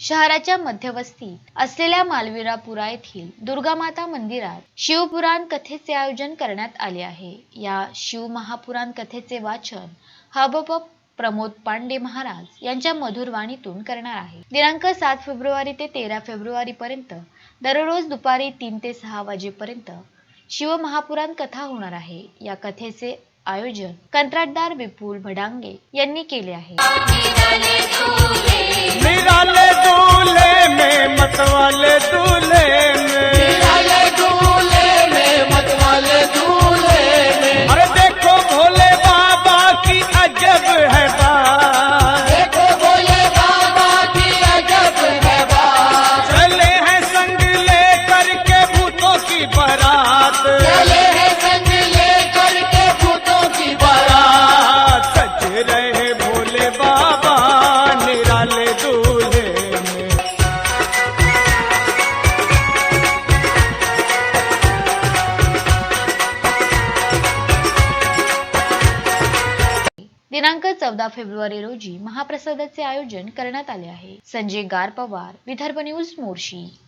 शहराच्या मध्यवस्ती असलेल्या मालवीरापुरा येथील दुर्गामाता मंदिरात शिवपुराण कथेचे आयोजन करण्यात आले आहे. या शिव महापुराण कथेचे वाचन हबप प्रमोद पांडे महाराज यांच्या मधुर वाणीतून करणार आहे. दिनांक सात फेब्रुवारी ते तेरा फेब्रुवारी पर्यंत दररोज दुपारी तीन ते सहा वाजेपर्यंत शिव महापुराण कथा होणार आहे. या कथेचे आयोजन कंत्राटदार विपुल भडांगे यांनी केले आहे. भूतों की बारात बारात। सज रहे भोले बाबा निराले दूल्हे में। दिनांक चौदा फेब्रुवारी रोजी महाप्रसादाचे आयोजन करण्यात आले आहे. संजय गार पवार विदर्भ न्यूज मोर्शी.